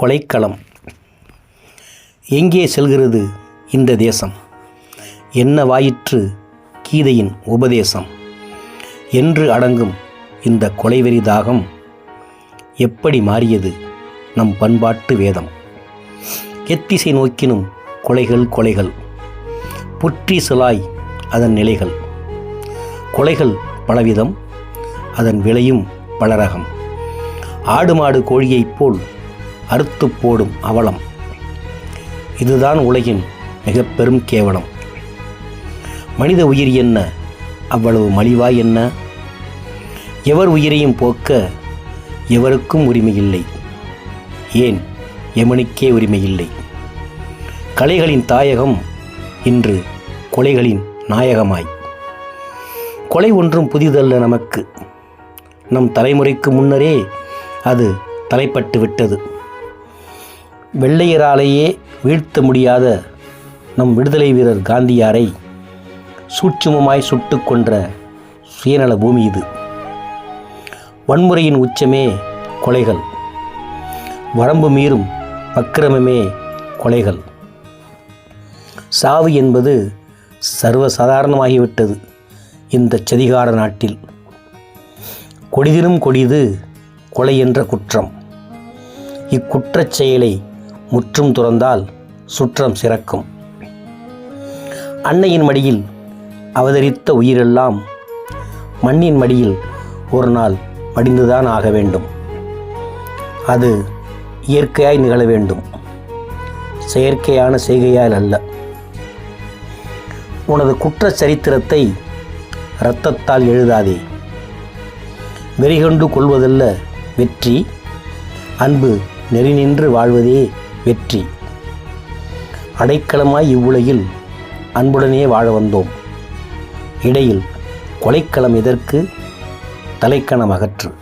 கொலைக்களம். எங்கே செல்கிறது இந்த தேசம்? என்ன வாயிற்று கீதையின் உபதேசம்? என்று அடங்கும் இந்த கொலைவெறி தாகம் எப்படி மாறியது நம் பண்பாட்டு வேதம்? எத்திசை நோக்கினும் கொலைகள் கொலைகள் புற்றி சிலாய் அதன் நிலைகள். கொலைகள் பலவிதம் அதன் விலையும் பலரகம் ஆடு மாடு கோழியைப் போல் அறுத்து போடும் அவலம். இதுதான் உலகின் மிக பெரும் கேவலம். மனித உயிர் என்ன? அவ்வளவு மலிவாய் என்ன? எவர் உயிரையும் போக்க எவருக்கும் உரிமையில்லை. ஏன்? எமனுக்கே உரிமையில்லை. கலைகளின் தாயகம் இன்று கொலைகளின் நாயகமாய். கொலை ஒன்றும் புதிதல்ல நமக்கு. நம் தலைமுறைக்கு முன்னரே அது தலைப்பட்டு விட்டது. வெள்ளையராலேயே வீழ்த்த முடியாத நம் விடுதலை வீரர் காந்தியாரை சூட்சுமமாய் சுட்டு கொன்ற சுயநல பூமி இது. வன்முறையின் உச்சமே கொலைகள். வரம்பு மீறும் அக்கிரமமே கொலைகள். சாவு என்பது சர்வசாதாரணமாகிவிட்டது இந்த சதிகார நாட்டில். கொடிதினும் கொடிது கொலை என்ற குற்றம். இக்குற்றச் செயலை முற்றும் துறந்தால் சுற்றம் சிறக்கும். அன்னையின் மடியில் அவதரித்த உயிரெல்லாம் மண்ணின் மடியில் ஒரு நாள் மடிந்துதான் ஆக வேண்டும். அது இயற்கையாய் நிகழ வேண்டும். செயற்கையான செய்கையால் அல்ல. உனது குற்ற சரித்திரத்தை இரத்தத்தால் எழுதாதே. வெறிகொண்டு கொள்வதல்ல வெற்றி அன்பு நெறி நின்று வாழ்வதே வெற்றி. அடைக்கலமாய் இவ்வுலகில் அன்புடனே வாழ வந்தோம். இடையில் கொலைக்களம் எதற்கு? தலைக்கணம் அகற்று.